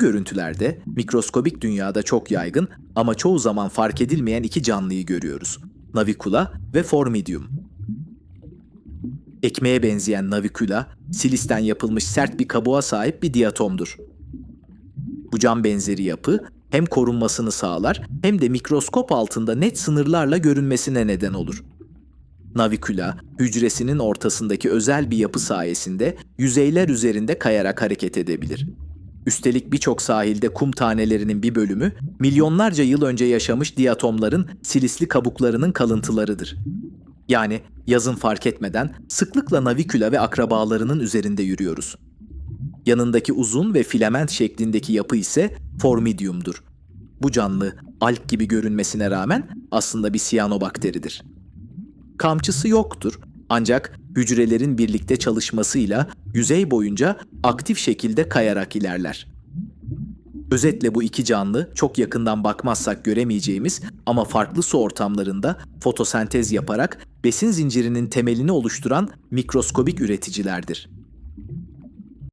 görüntülerde mikroskobik dünyada çok yaygın ama çoğu zaman fark edilmeyen iki canlıyı görüyoruz. Navicula ve Formidium. Ekmeğe benzeyen Navicula, silisten yapılmış sert bir kabuğa sahip bir diatomdur. Bu cam benzeri yapı hem korunmasını sağlar hem de mikroskop altında net sınırlarla görünmesine neden olur. Navikula, hücresinin ortasındaki özel bir yapı sayesinde yüzeyler üzerinde kayarak hareket edebilir. Üstelik birçok sahilde kum tanelerinin bir bölümü milyonlarca yıl önce yaşamış diatomların silisli kabuklarının kalıntılarıdır. Yani yazın fark etmeden sıklıkla navikula ve akrabalarının üzerinde yürüyoruz. Yanındaki uzun ve filament şeklindeki yapı ise formidiumdur. Bu canlı alg gibi görünmesine rağmen aslında bir siyanobakteridir. Kamçısı yoktur ancak hücrelerin birlikte çalışmasıyla yüzey boyunca aktif şekilde kayarak ilerler. Özetle bu iki canlı çok yakından bakmazsak göremeyeceğimiz ama farklı su ortamlarında fotosentez yaparak besin zincirinin temelini oluşturan mikroskobik üreticilerdir.